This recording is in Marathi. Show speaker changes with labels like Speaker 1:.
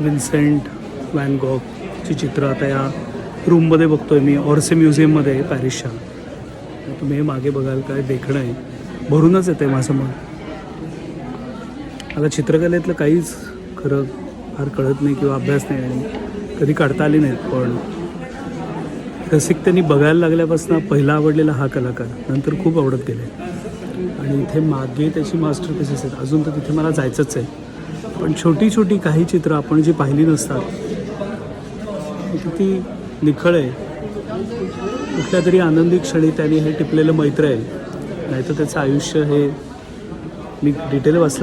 Speaker 1: विन्सेंट वॅन गॉगची चित्र आता या रूममध्ये बघतोय मी ऑर्से म्युझियममध्ये आहे पॅरिसच्या. तुम्ही मागे बघाल काय देखणं आहे. भरूनच येते माझं मन आता चित्रकलेतलं काहीच खरं फार कळत नाही किंवा अभ्यास नाही आणि कधी काढता आली नाहीत पण रसिकतेने बघायला लागल्यापासून पहिला आवडलेला हा कलाकार. नंतर खूप आवडत गेले. आणि इथे मागे त्याची मास्टर पीसेस आहेत. अजून तर तिथे मला जायचंच आहे. पण छोटी छोटी काही चित्र आपण जी पाहिली नसतात ती किती निखळ आहे. कुठल्या तरी आनंदी क्षणी त्यांनी हे टिपलेलं मैत्र आहे. नाहीतर त्याचं आयुष्य हे मी डिटेल वाचलं